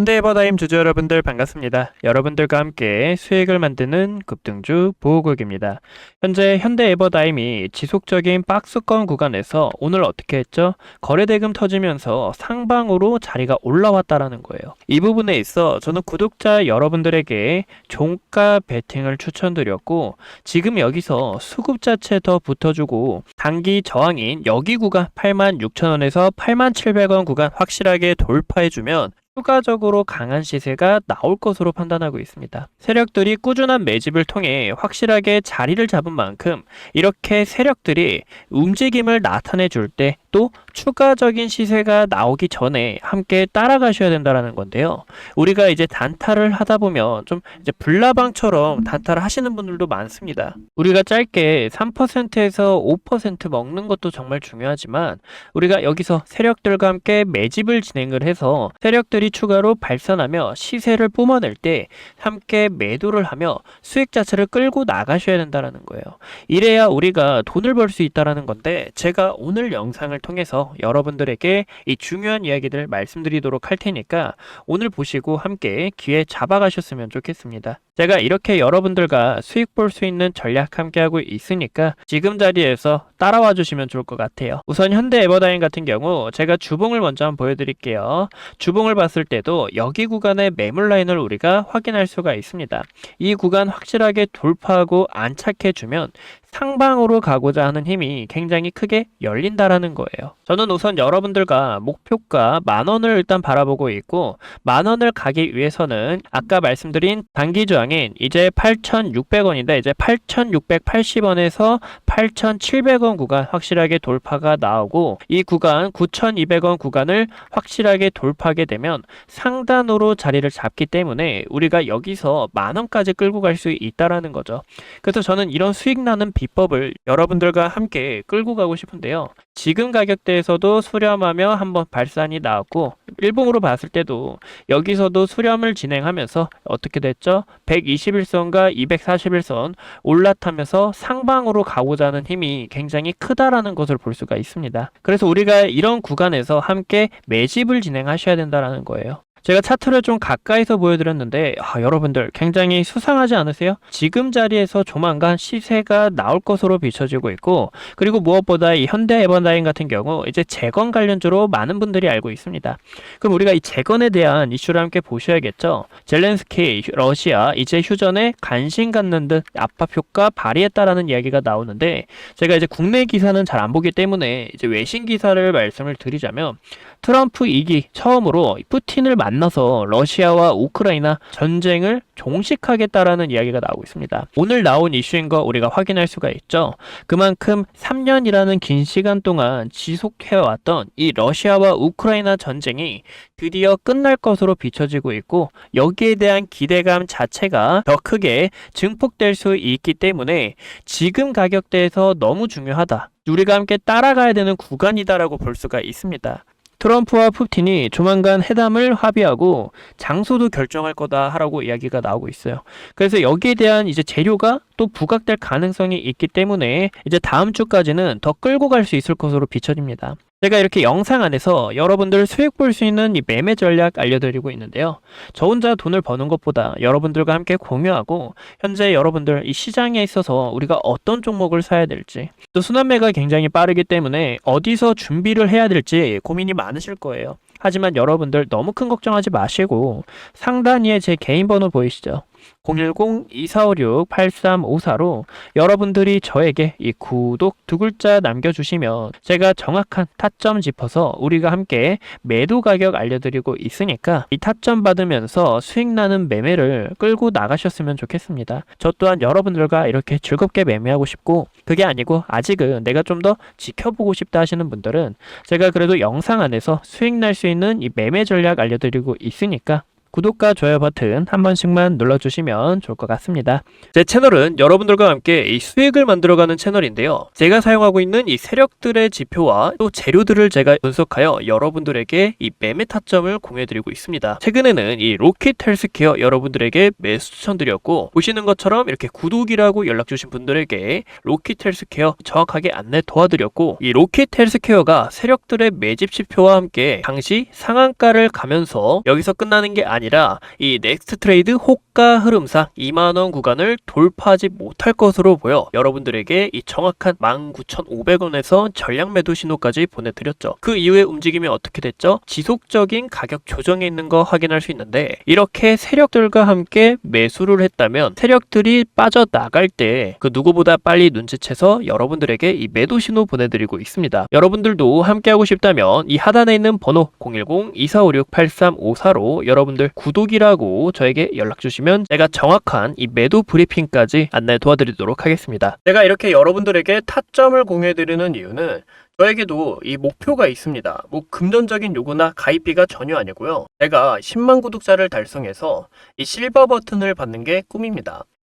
현대에버다임 주주 여러분들 반갑습니다. 여러분들과 함께 수익을 만드는 급등주 보호국입니다. 현재 현대에버다임이 지속적인 박스권 구간에서 오늘 어떻게 했죠? 거래대금 터지면서 상방으로 자리가 올라왔다라는 거예요. 이 부분에 있어 저는 구독자 여러분들에게 종가 베팅을 추천드렸고 지금 여기서 수급 자체 더 붙어주고 단기 저항인 여기 구간 86,000원에서 87,000원 구간 확실하게 돌파해주면 추가적으로 강한 시세가 나올 것으로 판단하고 있습니다. 세력들이 꾸준한 매집을 통해 확실하게 자리를 잡은 만큼 이렇게 세력들이 움직임을 나타내 줄 때 또 추가적인 시세가 나오기 전에 함께 따라가셔야 된다라는 건데요. 우리가 이제 단타를 하다 보면 좀 이제 불나방처럼 단타를 하시는 분들도 많습니다. 우리가 짧게 3%에서 5% 먹는 것도 정말 중요하지만 우리가 여기서 세력들과 함께 매집을 진행을 해서 세력들 이 추가로 발산하며 시세를 뿜어낼 때 함께 매도를 하며 수익 자체를 끌고 나가셔야 된다라는 거예요. 이래야 우리가 돈을 벌 수 있다라는 건데 제가 오늘 영상을 통해서 여러분들에게 이 중요한 이야기들 말씀드리도록 할 테니까 오늘 보시고 함께 귀에 잡아가셨으면 좋겠습니다. 제가 이렇게 여러분들과 수익 볼 수 있는 전략 함께 하고 있으니까 지금 자리에서 따라와 주시면 좋을 것 같아요. 우선 현대 에버다인 같은 경우 제가 주봉을 먼저 한번 보여드릴게요. 주봉을 봤을 때도 여기 구간의 매물 라인을 우리가 확인할 수가 있습니다. 이 구간 확실하게 돌파하고 안착해주면 상방으로 가고자 하는 힘이 굉장히 크게 열린다라는 거예요. 저는 우선 여러분들과 목표가 만 원을 일단 바라보고 있고 만 원을 가기 위해서는 아까 말씀드린 단기 저항인 이제 8,600원인데 이제 8,680원에서 8,700원 구간 확실하게 돌파가 나오고 이 구간 9,200원 구간을 확실하게 돌파하게 되면 상단으로 자리를 잡기 때문에 우리가 여기서 만 원까지 끌고 갈 수 있다라는 거죠. 그래서 저는 이런 수익 나는 비법을 여러분들과 함께 끌고 가고 싶은데요. 지금 가격대에서도 수렴하며 한번 발산이 나왔고 일봉으로 봤을 때도 여기서도 수렴을 진행하면서 어떻게 됐죠? 121선과 241선 올라타면서 상방으로 가고자 하는 힘이 굉장히 크다라는 것을 볼 수가 있습니다. 그래서 우리가 이런 구간에서 함께 매집을 진행하셔야 된다라는 거예요. 제가 차트를 좀 가까이서 보여드렸는데 아, 여러분들 굉장히 수상하지 않으세요? 지금 자리에서 조만간 시세가 나올 것으로 비춰지고 있고 그리고 무엇보다 이 현대 에버다인 같은 경우 이제 재건 관련주로 많은 분들이 알고 있습니다. 그럼 우리가 이 재건에 대한 이슈를 함께 보셔야겠죠. 젤렌스키 러시아 이제 휴전에 관심 갖는 듯 압박 효과 발휘했다라는 이야기가 나오는데 제가 이제 국내 기사는 잘 안 보기 때문에 이제 외신 기사를 말씀을 드리자면 트럼프 2기 처음으로 푸틴을 만나서 러시아와 우크라이나 전쟁을 종식하겠다라는 이야기가 나오고 있습니다. 오늘 나온 이슈인 거 우리가 확인할 수가 있죠. 그만큼 3년이라는 긴 시간 동안 지속해왔던 이 러시아와 우크라이나 전쟁이 드디어 끝날 것으로 비춰지고 있고 여기에 대한 기대감 자체가 더 크게 증폭될 수 있기 때문에 지금 가격대에서 너무 중요하다. 우리가 함께 따라가야 되는 구간이다라고 볼 수가 있습니다. 트럼프와 푸틴이 조만간 회담을 합의하고 장소도 결정할 거다 하라고 이야기가 나오고 있어요. 그래서 여기에 대한 이제 재료가 또 부각될 가능성이 있기 때문에 이제 다음 주까지는 더 끌고 갈 수 있을 것으로 비춰집니다. 제가 이렇게 영상 안에서 여러분들 수익 볼 수 있는 이 매매 전략 알려드리고 있는데요. 저 혼자 돈을 버는 것보다 여러분들과 함께 공유하고 현재 여러분들 이 시장에 있어서 우리가 어떤 종목을 사야 될지 또 순환매가 굉장히 빠르기 때문에 어디서 준비를 해야 될지 고민이 많으실 거예요. 하지만 여러분들 너무 큰 걱정하지 마시고 상단위에 제 개인 번호 보이시죠? 010-2456-8354로 여러분들이 저에게 이 구독 두 글자 남겨주시면 제가 정확한 타점 짚어서 우리가 함께 매도 가격 알려드리고 있으니까 이 타점 받으면서 수익 나는 매매를 끌고 나가셨으면 좋겠습니다. 저 또한 여러분들과 이렇게 즐겁게 매매하고 싶고 그게 아니고 아직은 내가 좀 더 지켜보고 싶다 하시는 분들은 제가 그래도 영상 안에서 수익 날 수 있는 이 매매 전략 알려드리고 있으니까 구독과 좋아요 버튼 한 번씩만 눌러주시면 좋을 것 같습니다. 제 채널은 여러분들과 함께 이 수익을 만들어가는 채널인데요. 제가 사용하고 있는 이 세력들의 지표와 또 재료들을 제가 분석하여 여러분들에게 이 매매 타점을 공유해드리고 있습니다. 최근에는 이 로켓 헬스케어 여러분들에게 매수 추천드렸고 보시는 것처럼 이렇게 구독이라고 연락 주신 분들에게 로켓 헬스케어 정확하게 안내 도와드렸고 이 로켓 헬스케어가 세력들의 매집 지표와 함께 당시 상한가를 가면서 여기서 끝나는 게 아니 라 이 넥스트 트레이드 호가 흐름상 2만원 구간을 돌파하지 못할 것으로 보여 여러분들에게 이 정확한 19,500원에서 전량 매도 신호까지 보내드렸죠. 그 이후의 움직임이 어떻게 됐죠? 지속적인 가격 조정에 있는 거 확인할 수 있는데 이렇게 세력들과 함께 매수를 했다면 세력들이 빠져나갈 때 그 누구보다 빨리 눈치채서 여러분들에게 이 매도 신호 보내드리고 있습니다. 여러분들도 함께하고 싶다면 이 하단에 있는 번호 010-2456-8354로 여러분들 구독이라고 저에게 연락 주시면 제가 정확한 이 매도 브리핑까지 안내 도와드리도록 하겠습니다. 제가 이렇게 여러분들에게 타점을 공유해드리는 이유는 저에게도 이 목표가 있습니다. 뭐 금전적인 요구나 가입비가 전혀 아니고요. 제가 10만 구독자를 달성해서 이 실버 버튼을 받는 게 꿈입니다.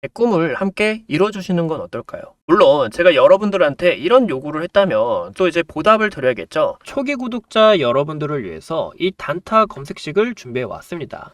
제 꿈을 함께 이뤄주시는 건 어떨까요? 물론 제가 여러분들한테 이런 요구를 했다면 또 이제 보답을 드려야겠죠. 초기 구독자 여러분들을 위해서 이 단타 검색식을 준비해 왔습니다.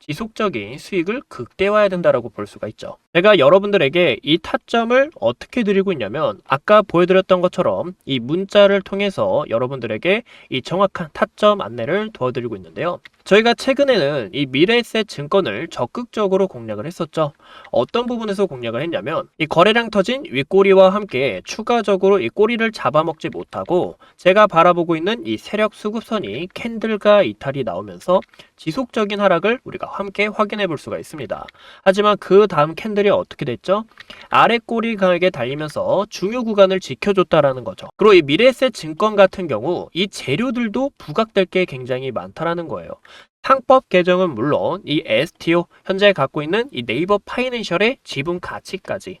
지속적인 수익을 극대화해야 된다라고 볼 수가 있죠. 제가 여러분들에게 이 타점을 어떻게 드리고 있냐면 아까 보여드렸던 것처럼 이 문자를 통해서 여러분들에게 이 정확한 타점 안내를 도와드리고 있는데요. 저희가 최근에는 이 미래에셋 증권을 적극적으로 공략을 했었죠. 어떤 부분에서 공략을 했냐면 이 거래량 터진 윗꼬리와 함께 추가적으로 이 꼬리를 잡아먹지 못하고 제가 바라보고 있는 이 세력 수급선이 캔들과 이탈이 나오면서 지속적인 하락을 우리가 함께 확인해 볼 수가 있습니다. 하지만 그 다음 캔들이 어떻게 됐죠? 아래 꼬리 강하게 달리면서 중요 구간을 지켜줬다라는 거죠. 그리고 이 미래에셋 증권 같은 경우 이 재료들도 부각될 게 굉장히 많다라는 거예요. 상법 개정은 물론 이 STO 현재 갖고 있는 이 네이버 파이낸셜의 지분 가치까지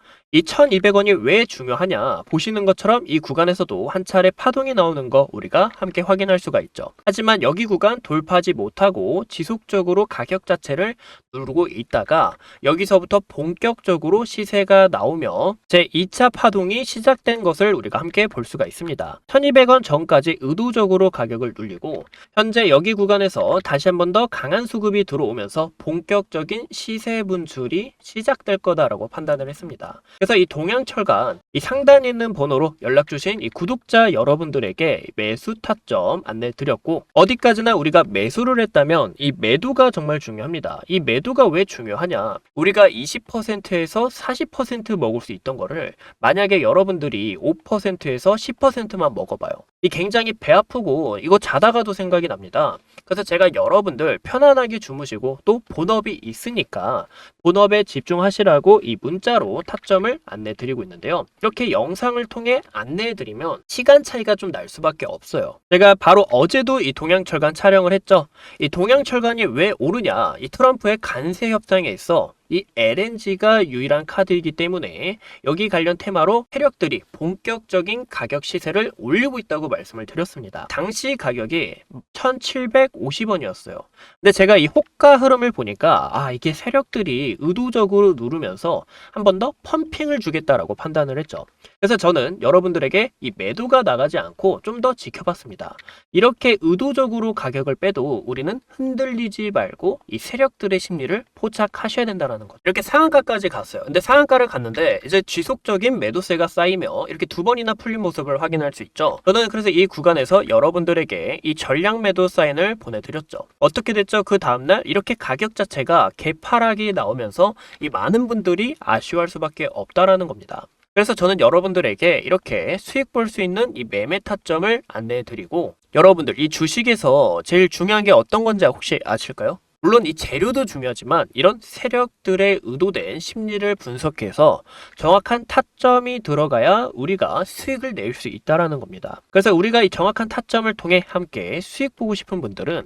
이 1200원이 왜 중요하냐 보시는 것처럼 이 구간에서도 한 차례 파동이 나오는 거 우리가 함께 확인할 수가 있죠. 하지만 여기 구간 돌파하지 못하고 지속적으로 가격 자체를 누르고 있다가 여기서부터 본격적으로 시세가 나오며 제 2차 파동이 시작된 것을 우리가 함께 볼 수가 있습니다. 1200원 전까지 의도적으로 가격을 눌리고 현재 여기 구간에서 다시 한번 더 강한 수급이 들어오면서 본격적인 시세 분출이 시작될 거다라고 판단을 했습니다. 그래서 이 동양철간 이 상단에 있는 번호로 연락 주신 이 구독자 여러분들에게 매수 타점 안내 드렸고 어디까지나 우리가 매수를 했다면 이 매도가 정말 중요합니다. 이 매도가 왜 중요하냐? 우리가 20%에서 40% 먹을 수 있던 거를 만약에 여러분들이 5%에서 10%만 먹어봐요. 이 굉장히 배 아프고 이거 자다가도 생각이 납니다. 그래서 제가 여러분들 편안하게 주무시고 또 본업이 있으니까 본업에 집중하시라고 이 문자로 타점을 안내 드리고 있는데요. 이렇게 영상을 통해 안내해 드리면 시간 차이가 좀 날 수밖에 없어요. 제가 바로 어제도 이 동양철간 촬영을 했죠. 이 동양철간이 왜 오르냐? 이 트럼프의 간세 협상에 있어 이 LNG가 유일한 카드이기 때문에 여기 관련 테마로 세력들이 본격적인 가격 시세를 올리고 있다고 말씀을 드렸습니다. 당시 가격이 1,750원이었어요. 근데 제가 이 호가 흐름을 보니까 아 이게 세력들이 의도적으로 누르면서 한 번 더 펌핑을 주겠다라고 판단을 했죠. 그래서 저는 여러분들에게 이 매도가 나가지 않고 좀 더 지켜봤습니다. 이렇게 의도적으로 가격을 빼도 우리는 흔들리지 말고 이 세력들의 심리를 포착하셔야 된다는 거죠. 이렇게 상한가까지 갔어요. 근데 상한가를 갔는데 이제 지속적인 매도세가 쌓이며 이렇게 두 번이나 풀린 모습을 확인할 수 있죠. 저는 그래서 이 구간에서 여러분들에게 이 전량 매도 사인을 보내드렸죠. 어떻게 됐죠? 그 다음날 이렇게 가격 자체가 개파락이 나오면서 이 많은 분들이 아쉬워할 수밖에 없다라는 겁니다. 그래서 저는 여러분들에게 이렇게 수익 볼 수 있는 이 매매 타점을 안내해 드리고 여러분들 이 주식에서 제일 중요한 게 어떤 건지 혹시 아실까요? 물론 이 재료도 중요하지만 이런 세력들의 의도된 심리를 분석해서 정확한 타점이 들어가야 우리가 수익을 낼 수 있다라는 겁니다. 그래서 우리가 이 정확한 타점을 통해 함께 수익 보고 싶은 분들은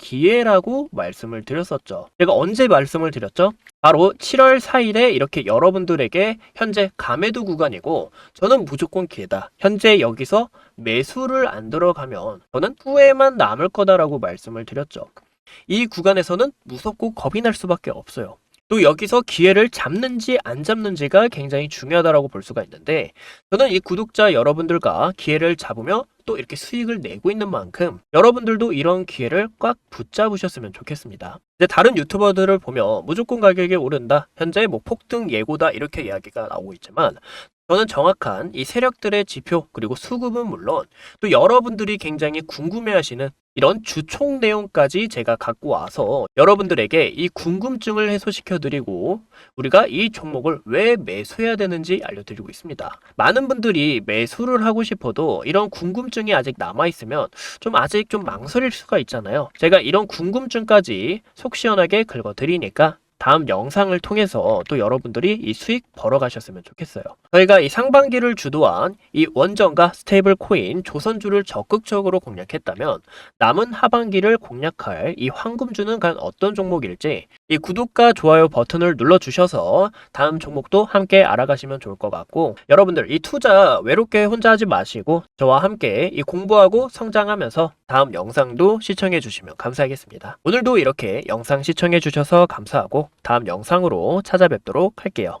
기회라고 말씀을 드렸었죠. 제가 언제 말씀을 드렸죠? 바로 7월 4일에 이렇게 여러분들에게 현재 가매도 구간이고 저는 무조건 기회다. 현재 여기서 매수를 안 들어가면 저는 후회만 남을 거다라고 말씀을 드렸죠. 이 구간에서는 무섭고 겁이 날 수밖에 없어요. 또 여기서 기회를 잡는지 안 잡는지가 굉장히 중요하다라고 볼 수가 있는데 저는 이 구독자 여러분들과 기회를 잡으며 또 이렇게 수익을 내고 있는 만큼 여러분들도 이런 기회를 꽉 붙잡으셨으면 좋겠습니다. 이제 다른 유튜버들을 보면 무조건 가격이 오른다, 현재 뭐 폭등 예고다 이렇게 이야기가 나오고 있지만 저는 정확한 이 세력들의 지표 그리고 수급은 물론 또 여러분들이 굉장히 궁금해하시는 이런 주총 내용까지 제가 갖고 와서 여러분들에게 이 궁금증을 해소시켜 드리고 우리가 이 종목을 왜 매수해야 되는지 알려드리고 있습니다. 많은 분들이 매수를 하고 싶어도 이런 궁금증이 아직 남아 있으면 좀 아직 좀 망설일 수가 있잖아요. 제가 이런 궁금증까지 속 시원하게 긁어 드리니까 다음 영상을 통해서 또 여러분들이 이 수익 벌어가셨으면 좋겠어요. 저희가 이 상반기를 주도한 이 원전과 스테이블 코인 조선주를 적극적으로 공략했다면 남은 하반기를 공략할 이 황금주는 과연 어떤 종목일지 이 구독과 좋아요 버튼을 눌러주셔서 다음 종목도 함께 알아가시면 좋을 것 같고 여러분들 이 투자 외롭게 혼자 하지 마시고 저와 함께 이 공부하고 성장하면서 다음 영상도 시청해 주시면 감사하겠습니다. 오늘도 이렇게 영상 시청해 주셔서 감사하고 다음 영상으로 찾아뵙도록 할게요.